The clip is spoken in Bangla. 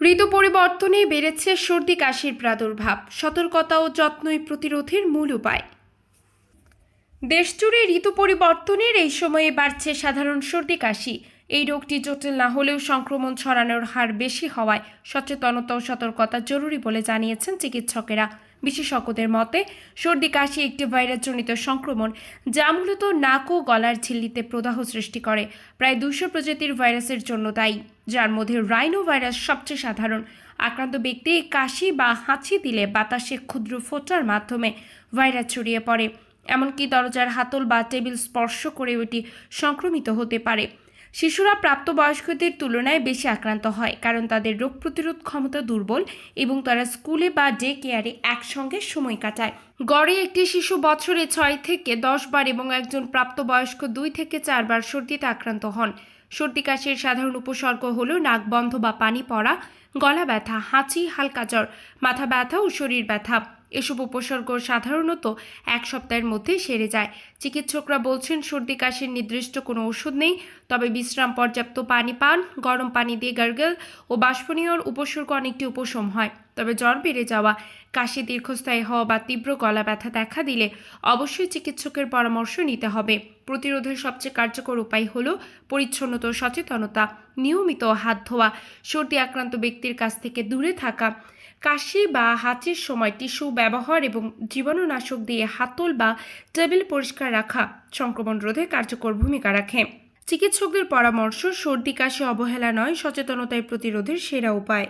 ঋতু পরিবর্তনে বেড়েছে সর্দি, কাশির প্রাদুর্ভাব। সতর্কতা ও যত্নই প্রতিরোধের মূল উপায়। দেশজুড়ে ঋতু পরিবর্তনের এই সময়ে বাড়ছে সাধারণ সর্দি, কাশি। এই রোগটি জটিল না হলেও সংক্রমণ ছড়ানোর হার বেশি হওয়ায় সচেতনতা ও সতর্কতা জরুরি বলে জানিয়েছেন চিকিৎসকেরা। বিশেষজ্ঞদের মতে, সর্দি, কাশি একটি ভাইরাসজনিত সংক্রমণ যা মূলত নাক ও গলার ঝিল্লিতে প্রদাহ সৃষ্টি করে, প্রায় দুশো প্রজাতির ভাইরাসের জন্য দায়ী। যার মধ্যে রাইনো ভাইরাস সবচেয়ে সাধারণ। আক্রান্ত ব্যক্তি কাশি বা হাঁচি দিলে বাতাসে ক্ষুদ্র ফোটার মাধ্যমে ভাইরাস ছড়িয়ে পড়ে। এমনকি দরজার হাতল বা টেবিল স্পর্শ করে ওটি সংক্রমিত হতে পারে। শিশুরা প্রাপ্তবয়স্কদের তুলনায় বেশি আক্রান্ত হয় কারণ তাদের রোগ প্রতিরোধ ক্ষমতা দুর্বল এবং তারা স্কুলে বা ডে কেয়ারে একসঙ্গে সময় কাটায়। গড়ে একটি শিশু বছরে ছয় থেকে দশ বার এবং একজন প্রাপ্তবয়স্ক দুই থেকে চারবার সর্দিতে আক্রান্ত হন। সর্দি কাশির সাধারণ উপসর্গ হল নাক বন্ধ বা পানি পড়া, গলা ব্যথা, হাঁচি, হালকা জ্বর, মাথা ব্যথা ও শরীর ব্যথা। এসব উপসর্গ সাধারণত এক সপ্তাহের মধ্যে সেরে যায়। চিকিৎসকরা বলছেন, সর্দি, কাশির নির্দিষ্ট কোনো ওষুধ নেই, তবে বিশ্রাম, পর্যাপ্ত পানি পান, গরম পানি দিয়ে গার্গেল ও বাষ্পনীয়র উপসর্গ অনেকটি উপশম হয়। তবে জ্বর বেড়ে যাওয়া, কাশি দীর্ঘস্থায়ী হওয়া বা তীব্র গলা ব্যথা দেখা দিলে অবশ্যই চিকিৎসকের পরামর্শ নিতে হবে। প্রতিরোধের সবচেয়ে কার্যকর উপায় হল পরিচ্ছন্নতা সচেতনতা, নিয়মিত হাত ধোয়া, সর্দি আক্রান্ত ব্যক্তির কাছ থেকে দূরে থাকা, কাশি বা হাঁচির সময় টিস্যু ব্যবহার এবং জীবাণুনাশক দিয়ে হাতল বা টেবিল পরিষ্কার রাখা সংক্রমণ রোধে কার্যকর ভূমিকা রাখে। চিকিৎসকদের পরামর্শ সর্দি, কাশি অবহেলা নয় সচেতনতায় প্রতিরোধের সেরা উপায়।